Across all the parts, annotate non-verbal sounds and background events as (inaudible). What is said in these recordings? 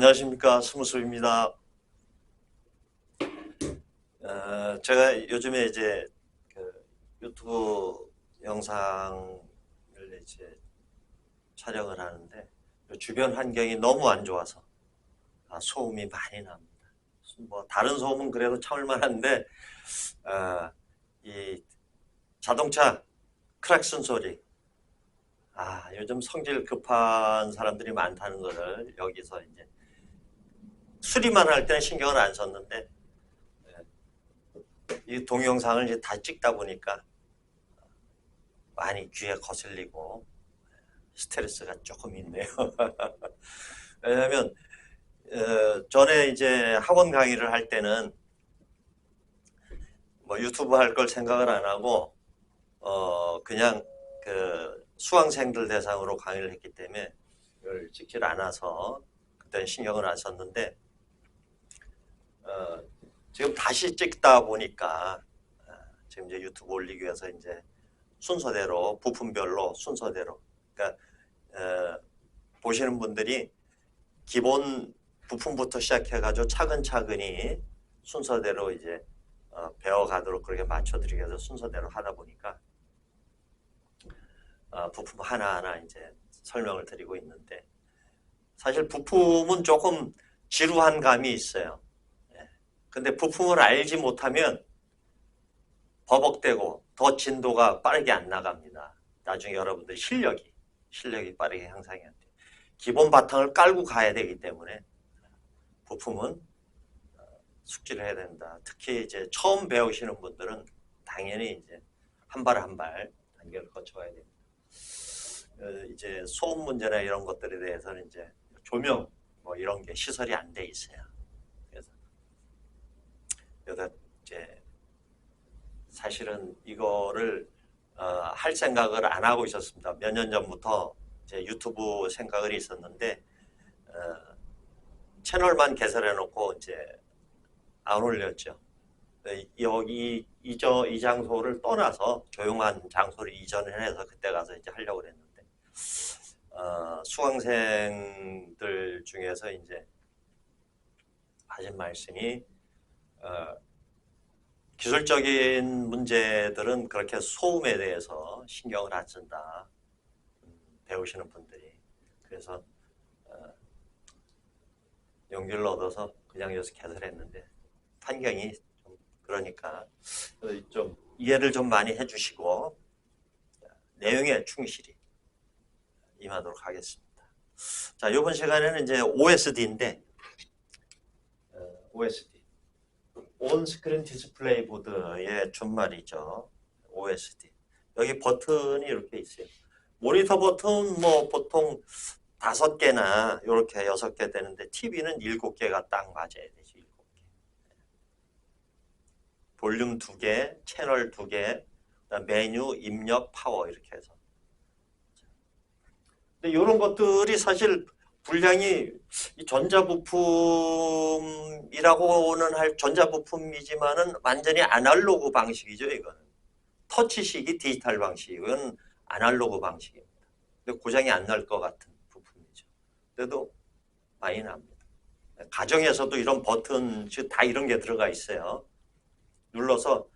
안녕하십니까 스무스입니다. 어, 제가 요즘에 이제 그 유튜브 영상을 이제 촬영을 하는데 주변 환경이 너무 안 좋아서 아, 소음이 많이 납니다. 뭐 다른 소음은 그래도 참을 만한데 어, 이 자동차 크락슨 소리 아, 요즘 성질 급한 사람들이 많다는 것을 여기서 이제 수리만 할 때는 신경을 안 썼는데 예, 이 동영상을 이제 다 찍다 보니까 많이 귀에 거슬리고 스트레스가 조금 있네요. (laughs) 왜냐하면 어, 전에 이제 학원 강의를 할 때는 뭐 유튜브 할 걸 생각을 안 하고 어 그냥 그 수강생들 대상으로 강의를 했기 때문에 이걸 찍질 않아서 그때는 신경을 안 썼는데 어, 지금 다시 찍다 보니까 어, 지금 이제 유튜브 올리기 위해서 이제 순서대로 부품별로 순서대로 그러니까 어, 보시는 분들이 기본 부품부터 시작해가지고 차근차근히 순서대로 이제 어, 배워가도록 그렇게 맞춰드리기 위해서 순서대로 하다 보니까 어, 부품 하나하나 이제 설명을 드리고 있는데 사실 부품은 조금 지루한 감이 있어요. 예. 근데 부품을 알지 못하면 버벅대고 더 진도가 빠르게 안 나갑니다. 나중에 여러분들 실력이 실력이 빠르게 향상이 안 돼요. 기본 바탕을 깔고 가야 되기 때문에 부품은 어, 숙지를 해야 된다. 특히 이제 처음 배우시는 분들은 당연히 이제 한 발 한 발 단계를 거쳐가야 됩니다. 어, 이제 소음 문제나 이런 것들에 대해서는 이제 조명 뭐 이런 게 시설이 안 돼 있어요. 이제 사실은 이거를 어, 할 생각을 안 하고 있었습니다. 몇 년 전부터 이제 유튜브 생각을 있었는데 어, 채널만 개설해 놓고 이제 안 올렸죠. 네, 여기 이저 이 장소를 떠나서 조용한 장소를 이전을 해서 그때 가서 이제 하려고 그랬는데 어, 수강생들 중에서 이제 하신 말씀이 어, 기술적인 문제들은 그렇게 소음에 대해서 신경을 안 쓴다. 음, 배우시는 분들이. 그래서 어, 용기를 얻어서 그냥 여기서 개설했는데 환경이 좀 그러니까 좀 이해를 좀 많이 해주시고 내용에 충실히 임하도록 하겠습니다. 자, 이번 시간에는 이제 OSD인데 어, OSD 온스크린 디스플레이 보드의 준말이죠. OSD 여기 버튼이 이렇게 있어요. 모니터 버튼 뭐 보통 다섯 개나 이렇게 여섯 개 되는데 TV는 일곱 개가 딱 맞아야 되죠. 일곱 개. 볼륨 두 개, 채널 두 개, 메뉴, 입력, 파워 이렇게 해서. 근데 이런 것들이 사실 분량이 이 전자부품이라고는 할 전자부품이지만은 완전히 아날로그 방식이죠, 이거는. 터치식이 디지털 방식 이건 아날로그 방식입니다. 근데 고장이 안 날 것 같은 부품이죠. 그래도 많이 납니다. 가정에서도 이런 버튼, 즉다 이런 게 들어가 있어요. 눌러서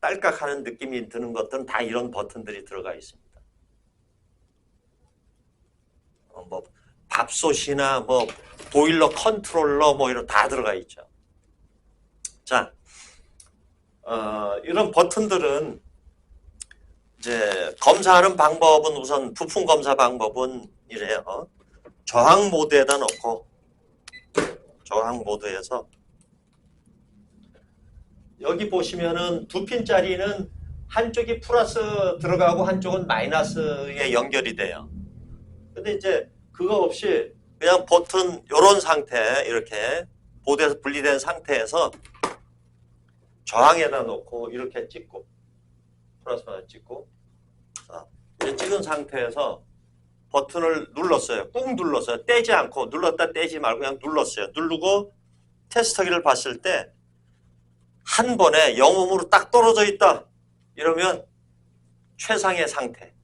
딸깍하는 느낌이 드는 것들은 다 이런 버튼들이 들어가 있습니다. 어, 뭐 밥솥이나 뭐 보일러 컨트롤러 뭐 이런 다 들어가 있죠. 자, 어, 이런 버튼들은 이제 검사하는 방법은 우선 부품 검사 방법은 이래요. 저항 모드에다 놓고 저항 모드에서 여기 보시면은 두 핀짜리는 한쪽이 플러스 들어가고 한쪽은 마이너스에 연결이 돼요. 근데 이제 그거 없이 그냥 버튼 이런 상태 이렇게 보드에서 분리된 상태에서 저항에다 놓고 이렇게 찍고 플러스만 찍고 자, 이제 찍은 상태에서 버튼을 눌렀어요. 꾹 눌렀어요. 떼지 않고 눌렀다 떼지 말고 그냥 눌렀어요. 누르고 테스터기를 봤을 때 한 번에 영음으로 딱 떨어져 있다. 이러면 최상의 상태.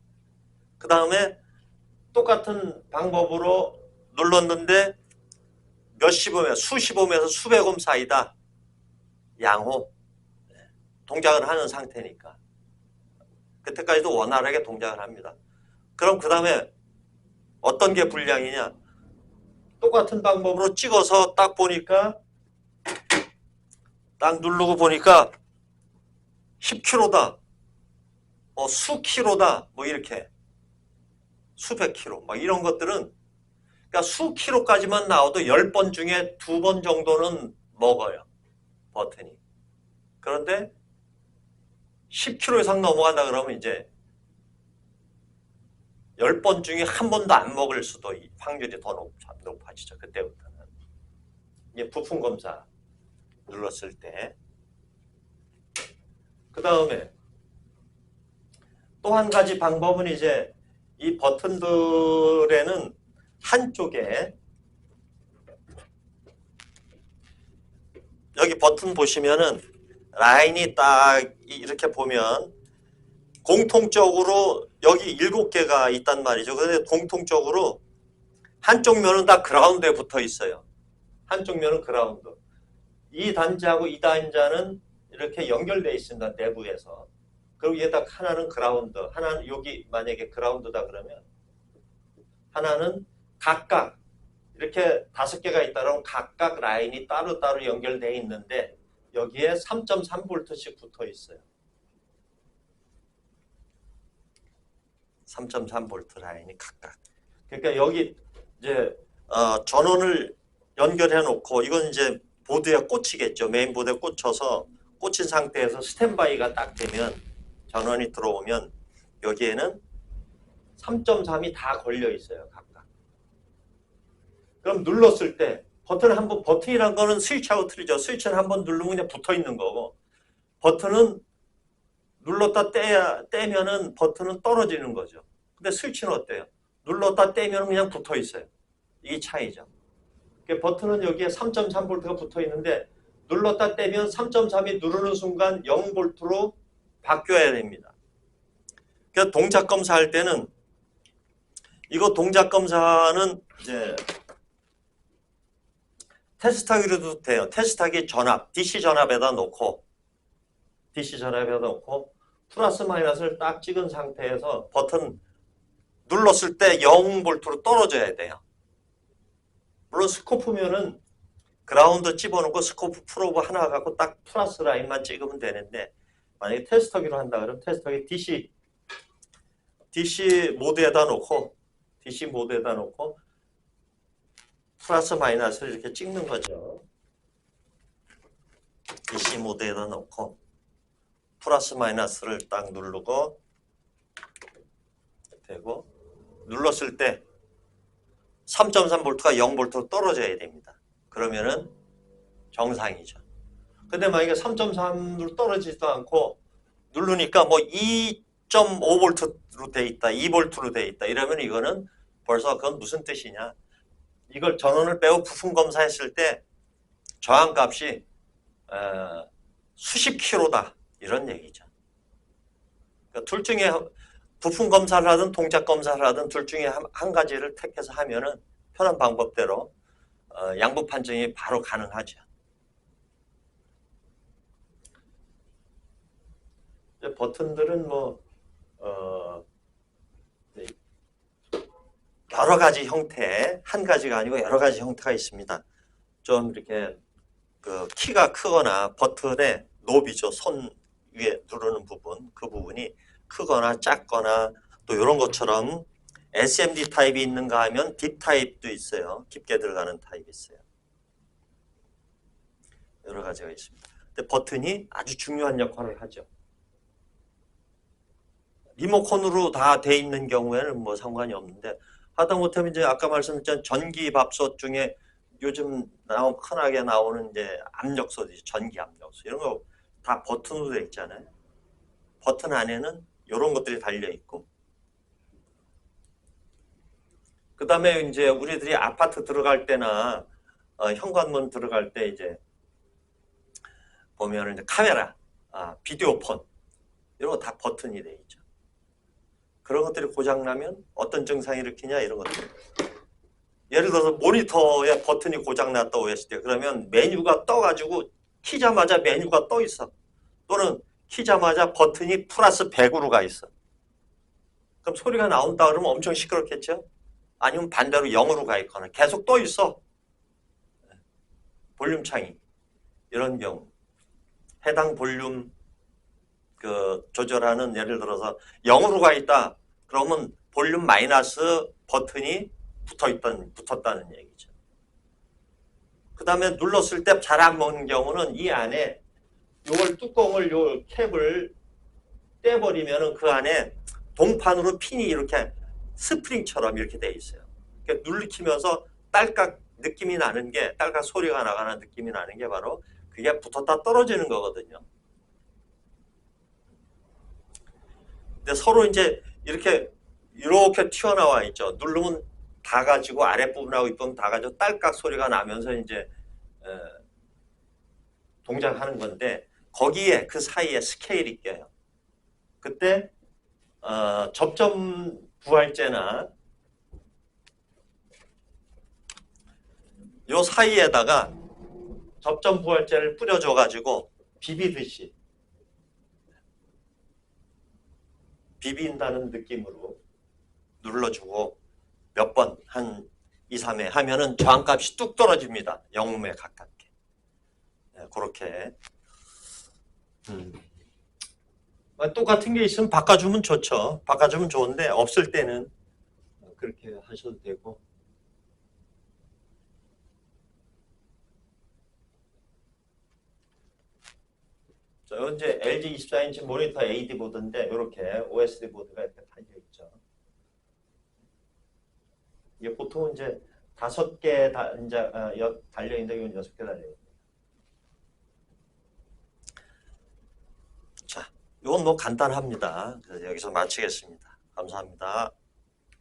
그 다음에 똑같은 방법으로 눌렀는데 몇십 옴에 수십 옴에서 수백 옴 사이다. 양호. 네. 동작을 하는 상태니까. 그때까지도 원활하게 동작을 합니다. 그럼 그 다음에 어떤 게 불량이냐? 똑같은 방법으로 찍어서 딱 보니까 딱 누르고 보니까 10kg다. 어, 수키로다. 뭐 이렇게. 수백 킬로. 막 이런 것들은 그러니까 수 킬로까지만 나와도 10번 중에 두번 정도는 먹어요. 버튼이. 그런데 10kg 이상 넘어간다 그러면 이제 10번 중에 한 번도 안 먹을 수도 이 확률이 더 높, 높아 지죠. 그때부터는. 이제 부품 검사 눌렀을 때. 그 다음에 또 한 가지 방법은 이제 이 버튼들에는 한쪽에 여기 버튼 보시면은 라인이 딱 이렇게 보면 공통적으로 여기 일곱 개가 있단 말이죠. 근데 공통적으로 한쪽 면은 다 그라운드에 붙어 있어요. 한쪽 면은 그라운드. 이 단자하고 이 단자는 이렇게 연결되어 있습니다. 내부에서. 그리고 얘다 하나는 그라운드, 하나는 여기 만약에 그라운드다 그러면 하나는 각각 이렇게 다섯 개가 있다면 각각 라인이 따로따로 연결되어 있는데 여기에 3.3V씩 붙어 있어요. 3.3V 라인이 각각. 그러니까 여기 이제 어, 전원을 연결해 놓고 이건 이제 보드에 꽂히겠죠. 메인 보드에 꽂혀서 꽂힌 상태에서 스탠바이가 딱 되면 전원이 들어오면 여기에는 3.3이 다 걸려 있어요. 각각. 그럼 눌렀을 때 버튼 한번 버튼이란 거는 스위치하고 틀리죠. 스위치는 한번 누르면 그냥 붙어 있는 거고 버튼은 눌렀다 떼야 떼면은 버튼은 떨어지는 거죠. 근데 스위치는 어때요? 눌렀다 떼면 그냥 붙어 있어요. 이 차이죠. 그러니까 버튼은 여기에 3.3V가 붙어 있는데 눌렀다 떼면 3.3이 누르는 순간 0V로 바뀌어야 됩니다. 그러니까 동작 검사할 때는 이거 동작 검사는 이제 테스트하기로도 돼요. 테스트하기 전압, DC 전압에다 놓고 DC 전압에다 놓고 플러스 마이너스를 딱 찍은 상태에서 버튼 눌렀을 때 0V로 떨어져야 돼요. 물론 스코프면은 그라운드 집어넣고 스코프 프로브 하나 갖고 딱 플러스 라인만 찍으면 되는데 만약에 테스터기로 한다 그러면 테스터기 DC DC 모드에다 놓고 DC 모드에다 놓고 플러스 마이너스를 이렇게 찍는 거죠. DC 모드에다 놓고 플러스 마이너스를 딱 누르고 되고 눌렀을 때 3.3V가 0V로 떨어져야 됩니다. 그러면은 정상이죠. 근데 만약에 3.3으로 떨어지지도 않고 누르니까 뭐 2.5V로 돼 있다, 2V로 돼 있다 이러면 이거는 벌써 그건 무슨 뜻이냐? 이걸 전원을 빼고 부품 검사했을 때 저항값이 어, 수십 킬로다 이런 얘기죠. 그러니까 둘 중에 부품 검사를 하든 동작 검사를 하든 둘 중에 한, 한 가지를 택해서 하면은 편한 방법대로 어, 양보 판정이 바로 가능하죠. 이제 버튼들은 뭐 어, 네, 여러 가지 형태, 한 가지가 아니고 여러 가지 형태가 있습니다. 좀 이렇게 그 키가 크거나 버튼의 노비죠. 손 위에 누르는 부분, 그 부분이 크거나 작거나 또 이런 것처럼 SMD 타입이 있는가 하면 D 타입도 있어요. 깊게 들어가는 타입이 있어요. 여러 가지가 있습니다. 근데 버튼이 아주 중요한 역할을 하죠. 리모컨으로 다 돼 있는 경우에는 뭐 상관이 없는데 하다못해 이제 아까 말씀드린 전기 밥솥 중에 요즘 나오 흔하게 나오는 이제 압력솥이죠. 전기 압력솥 이런 거 다 버튼으로 돼 있잖아요. 버튼 안에는 이런 것들이 달려 있고 그 다음에 이제 우리들이 아파트 들어갈 때나 어, 현관문 들어갈 때 이제 보면 이제 카메라, 아, 비디오폰 이런 거 다 버튼이 돼 있죠. 그런 것들이 고장 나면 어떤 증상이 일으키냐 이런 것들. 예를 들어서 모니터에 버튼이 고장났다고 했을 때 그러면 메뉴가 떠가지고 키자마자 메뉴가 떠 있어. 또는 키자마자 버튼이 플러스 100으로 가 있어. 그럼 소리가 나온다 그러면 엄청 시끄럽겠죠? 아니면 반대로 0으로 가 있거나 계속 떠 있어. 볼륨 창이. 이런 경우. 해당 볼륨 그 조절하는 예를 들어서 0으로 가 있다. 그러면 볼륨 마이너스 버튼이 붙어 있던 붙었다는 얘기죠. 그 다음에 눌렀을 때 잘 안 먹는 경우는 이 안에 요걸 뚜껑을 요 캡을 떼버리면은 그 안에 동판으로 핀이 이렇게 스프링처럼 이렇게 돼 있어요. 그러니까 눌리키면서 딸깍 느낌이 나는 게 딸깍 소리가 나가는 느낌이 나는 게 바로 그게 붙었다 떨어지는 거거든요. 근데 서로 이제 이렇게 이렇게 튀어나와 있죠. 누르면 다 가지고 아랫부분하고 윗부분 다 가지고 딸깍 소리가 나면서 이제 에, 동작하는 건데 거기에 그 사이에 스케일이 껴요. 그때 어, 접점 부활제나 요 사이에다가 접점 부활제를 뿌려줘 가지고 비비듯이 비빈다는 느낌으로 눌러주고 몇 번 한 2, 3회 하면은 저항값이 뚝 떨어집니다. 영음에 가깝게. 네, 그렇게. 음. 아, 똑같은 게 있으면 바꿔주면 좋죠. 바꿔주면 좋은데 없을 때는 그렇게 하셔도 되고. 자, 현재 LG 24인치 모니터 AD 보드인데 이렇게 OSD 보드가 이렇게 달려 있죠. 이게 보통 이제 다섯 개 다, 이제 어, 여- 달려 있는데 이건 여섯 개 달려 있는. 자, 이건 뭐 간단합니다. 그래서 여기서 마치겠습니다. 감사합니다.